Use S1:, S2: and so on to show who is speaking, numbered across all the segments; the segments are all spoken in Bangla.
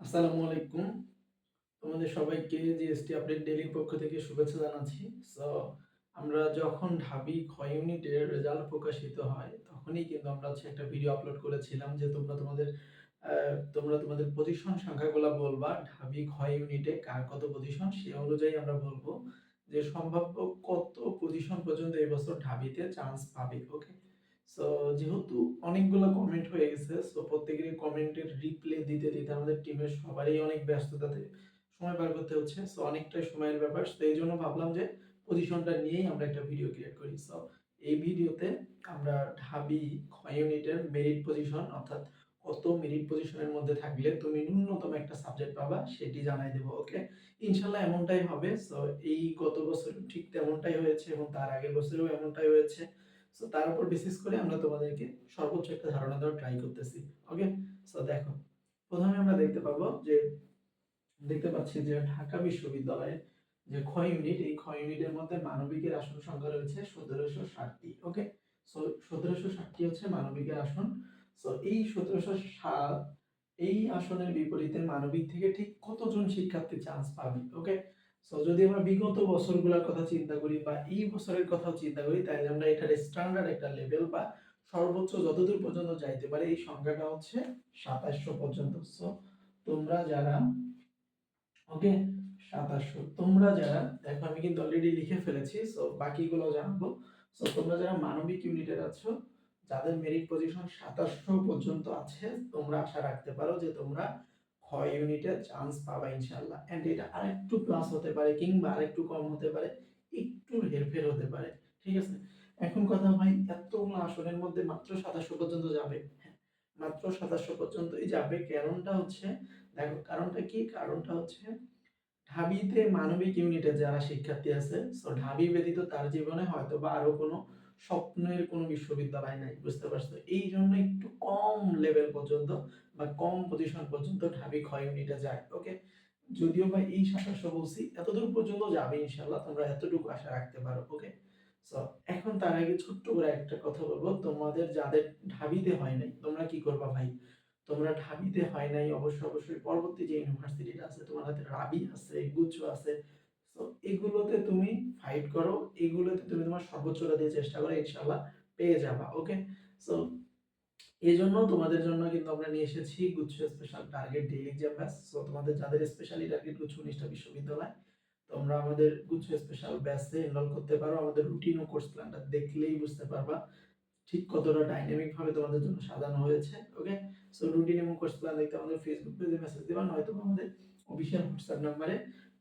S1: আসসালামু আলাইকুম। তোমাদের সবাইকে জিএসটি আপডেট ডেইলির পক্ষ থেকে শুভেচ্ছা জানাচ্ছি। সো আমরা যখন ঢাবি খ ইউনিটের রেজাল্ট প্রকাশিত হয়, তখনই কিন্তু আমরা হচ্ছে একটা ভিডিও আপলোড করেছিলাম যে তোমরা তোমাদের তোমরা তোমাদের পজিশন সংখ্যাগুলো বলবা, ঢাবি খ ইউনিটে কার কত পজিশন সে অনুযায়ী আমরা বলব যে সম্ভাব্য কত পজিশন পর্যন্ত এই বছর ঢাবিতে চান্স পাবে ওকে সো যেহেতু অনেকগুলো কমেন্ট হয়ে গেছে সো প্রত্যেকেরই কমেন্টের রিপ্লে দিতে দিতে আমাদের টিমের সবারই অনেক ব্যস্ততাতে সময় বার করতে হচ্ছে। সো অনেকটাই সময়ের ব্যাপার। তো এই জন্য ভাবলাম যে পজিশনটা নিয়েই আমরা একটা ভিডিও ক্রিয়েট করি। সো এই ভিডিওতে আমরা ঢাবি খ ইউনিটের মেরিট পজিশন অর্থাৎ কত মেরিট পজিশনের মধ্যে থাকলে তুমি ন্যূনতম একটা সাবজেক্ট পাবা, সেটি জানাই দেবো ওকে ইনশাল্লাহ এমনটাই হবে। সো এই গত বছর ঠিক তেমনটাই হয়েছে এবং তার আগের বছরেও এমনটাই হয়েছে। সো তার উপর বেসিস করে আমরা তোমাদেরকে সর্বোচ্চ একটা ধারণা দেওয়ার ট্রাই করতেছি। ওকে সো দেখো, প্রথমে আমরা দেখতে পাবো যে, দেখতে পাচ্ছি যে ঢাকা বিশ্ববিদ্যালয়ে যে খ ইউনিট এই খ ইউনিটের মধ্যে মানবিকের আসন সংখ্যা রয়েছে সতেরোশো ষাটটি। ওকে সো সতেরোশো ষাটটি হচ্ছে মানবিকের আসন। সো এই সতেরোশো ষাট, এই আসনের বিপরীতে মানবিক থেকে ঠিক কতজন শিক্ষার্থী চান্স পাবে? ওকে সো যদি আমরা বিগত বছরগুলোর কথা চিন্তা করি বা এই বছরের কথাও চিন্তা করি, তাহলে আমরা এটার স্ট্যান্ডার্ড একটা লেভেল বা সর্বোচ্চ যতদূর পর্যন্ত যাইতে পারে এই সংখ্যাটা হচ্ছে সাতাশশো পর্যন্ত। সো তোমরা যারা ওকে সাতাশশো, তোমরা যারা, দেখো আমি কিন্তু অলরেডি লিখে ফেলেছি সো বাকিগুলো জানব। সো তোমরা যারা মানবিক ইউনিটের আছো, যাদের মেরিট পজিশন সাতাশশো পর্যন্ত আছে, তোমরা আশা রাখতে পারো যে তোমরা খ ইউনিটে চান্স পাবা ইনশাল্লাহ এন্ড এটা আরেকটু প্লাস হতে পারে কিংবা আরেকটু কম হতে পারে, একটু হেরফের হতে পারে, ঠিক আছে? এখন কথা ভাই এতগুলো আসনের মধ্যে মাত্র সাতাশশো পর্যন্ত যাবে। হ্যাঁ মাত্র সাতাশশো পর্যন্তই যাবে। কারণটা হচ্ছে, দেখো, কারণটা কি? কারণটা হচ্ছে, ঢাবিতে মানবিক ইউনিটে যারা শিক্ষার্থী আছে সো ঢাবি ব্যতীত তার জীবনে হয়তো বা আরও কোনো স্বপ্নের কোনো বিশ্ববিদ্যালয় নাই, বুঝতে পারছ? এই জন্য একটু কম লেভেল পর্যন্ত বা কম পজিশন পর্যন্ত ঢাবি খ ইউনিটে যায় ওকে যদিও বা এই সাতাশশো বলছি, এতদূর পর্যন্ত যাবে ইনশাল্লাহ তোমরা এতটুকু আশা রাখতে পারো ওকে সো এখন তার আগে ছোট্ট করে একটা কথা বলব, তোমাদের যাদের ঢাবিতে হয় নাই, তোমরা কি করবা ভাই? তোমরা ঢাবিতে হয় নাই অবশ্যই অবশ্যই পরবর্তী যে ইউনিভার্সিটিটা আছে, তোমার হাতে রাবি আছে গুচ্ছ আছে তো এগুলোতে তুমি ফাইট করো, এগুলোতে তুমি তোমার সর্বোচ্চটা দিয়ে চেষ্টা করো ইনশাল্লাহ পেয়ে যাবা ওকে সো এই জন্য তোমাদের জন্য কিন্তু আমরা নিয়ে এসেছি গুচ্ছ special target daily exam batch so তোমাদের যাদের স্পেশালি টার্গেট গুচ্ছ উনিশটা বিশ্ববিদ্যালয়, তোমরা আমাদের গুচ্ছ স্পেশাল ব্যাচে এনরোল করতে পারো। আমাদের রুটিন ও কোর্স প্ল্যানটা দেখলেই বুঝতে পারবা ঠিক কতটা ডাইনামিক ভাবে তোমাদের জন্য সাজানো হয়েছে ওকে সো রুটিন এবং কোর্স প্ল্যান দেখতে আমাদের ফেসবুক পেজে মেসেজ দিবা নয়তো আমাদের অফিসিয়াল হোয়াটসঅ্যাপ নাম্বারে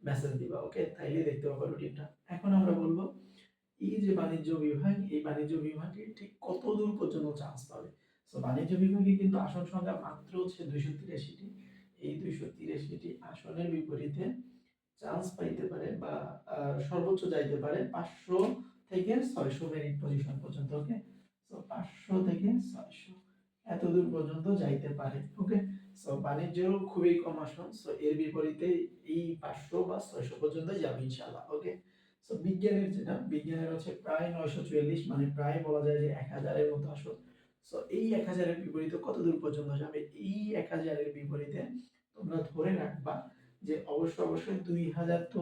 S1: মেসেজ দিবা। ওকে তাইলে দেখতে পাবো রুটিনটা এখন আমরা বলব, এই যে বাণিজ্য বিভাগ, এই বাণিজ্য বিভাগে ঠিক কত দূর পর্যন্ত চান্স পাবে? সো বাণিজ্য বিভাগে কিন্তু আসন সংখ্যা মাত্র হচ্ছে দুইশো তিরাশিটি। এই দুইশো তিরাশিটি আসনের বিপরীতে চান্স পাইতে পারে বা সর্বোচ্চ যাইতে পারে পাঁচশো থেকে ছয়শো মেরিট পজিশন পর্যন্ত ওকে সো পাঁচশো থেকে ছয়শো। এত দূর পর্যন্ত যাইতে পারে ওকে সো বাণিজ্যেরও খুবই কম আসন সো এর বিপরীতে এই পাঁচশো বা ছয়শো পর্যন্ত যাবে ইনশাল্লাহ ওকে সো বিজ্ঞানের যেটা, বিজ্ঞানের হচ্ছে প্রায় নয়শো চুয়াল্লিশ মানে প্রায় বলা যায় যে এক হাজারের মতো আসন। সো এই এক হাজারের বিপরীতে কত দূর পর্যন্ত যাবে? এই এক হাজারের বিপরীতে তোমরা ধরে রাখবা যে অবশ্যই অবশ্যই দুই হাজার তো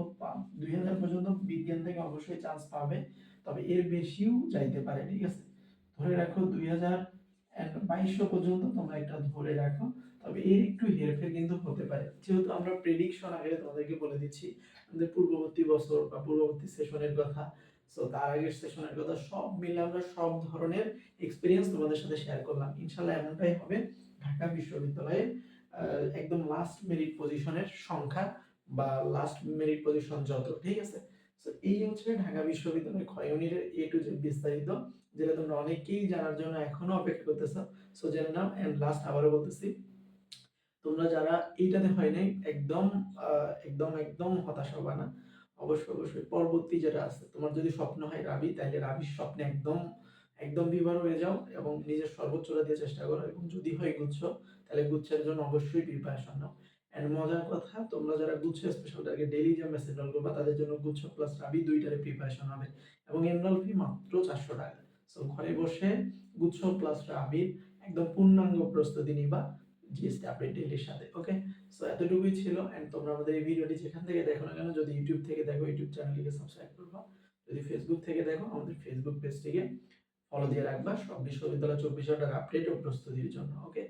S1: দুই হাজার পর্যন্ত বিজ্ঞান থেকে অবশ্যই চান্স পাবে, তবে এর বেশিও যাইতে পারে, ঠিক আছে? ধরে রাখো দুই হাজার বাইশশো পর্যন্ত তোমরা একটা ধরে রাখো। তবে এর একটু হেরফের কিন্তু হতে পারে। যেহেতু আমরা প্রেডিকশন আগে তোমাদেরকে বলে দিচ্ছি, আমাদের পূর্ববর্তী বছর বা পূর্ববর্তী সেশনের কথা। সো তার আগের সেশনের কথা সব মিলে আমরা সব ধরনের এক্সপিরিয়েন্স তোমাদের সাথে শেয়ার করলাম। ইনশাল্লাহ এমনটাই হবে, ঢাকা বিশ্ববিদ্যালয়ে একদম লাস্ট মেরিট পজিশনের সংখ্যা বা লাস্ট মেরিট পজিশন যত, ঠিক আছে? তো এই হচ্ছে ঢাকা বিশ্ববিদ্যালয়ের ক্ষয় ইউনিটের এ টু জেড বিস্তারিত, যেটা তোমরা অনেকেই জানার জন্য এখনও অপেক্ষা করতেছো। সো জেনে নাও এন্ড লাস্ট আবারও বলতেছি। তোমরা যারা এইটাতে হয় নাই, একদম একদম একদম হতাশ হবা না। অবশ্যই অবশ্যই পরবর্তী যেটা আছে, তোমার যদি স্বপ্ন হয় রাবি, তাহলে রাবির স্বপ্নে একদম একদম বিভার হয়ে যাও এবং নিজের সর্বোচ্চটা দিয়ে চেষ্টা করো। এবং যদি হয় গুচ্ছ, তাহলে গুচ্ছের জন্য অবশ্যই প্রিপারেশন নাও। এন্ড মজার কথা, তোমরা যারা গুচ্ছ স্পেশাল টার্গেট ডেইলি যে মেসেজ এনরোল করবা, তাদের জন্য গুচ্ছ প্লাস রাবি দুইটারে প্রিপারেশন হবে এবং এনরোল ফি মাত্র চারশো টাকা। সো ঘরে বসে গুচ্ছ প্লাস রাবির একদম পূর্ণাঙ্গ প্রস্তুতি নিবা জিএসটি আপডেট ডেইলির সাথে ওকে সো এতটুকুই ছিল অ্যান্ড তোমরা আমাদের এই ভিডিওটি যেখান থেকে দেখো না কেন, যদি ইউটিউব থেকে দেখো ইউটিউব চ্যানেলটিকে সাবস্ক্রাইব করবা। যদি ফেসবুক থেকে দেখো, আমাদের ফেসবুক পেজটিকে ফলো দিয়ে রাখবা। সব বিশ্ববিদ্যালয় চব্বিশ ঘণ্টার আপডেট ও প্রস্তুতির জন্য ওকে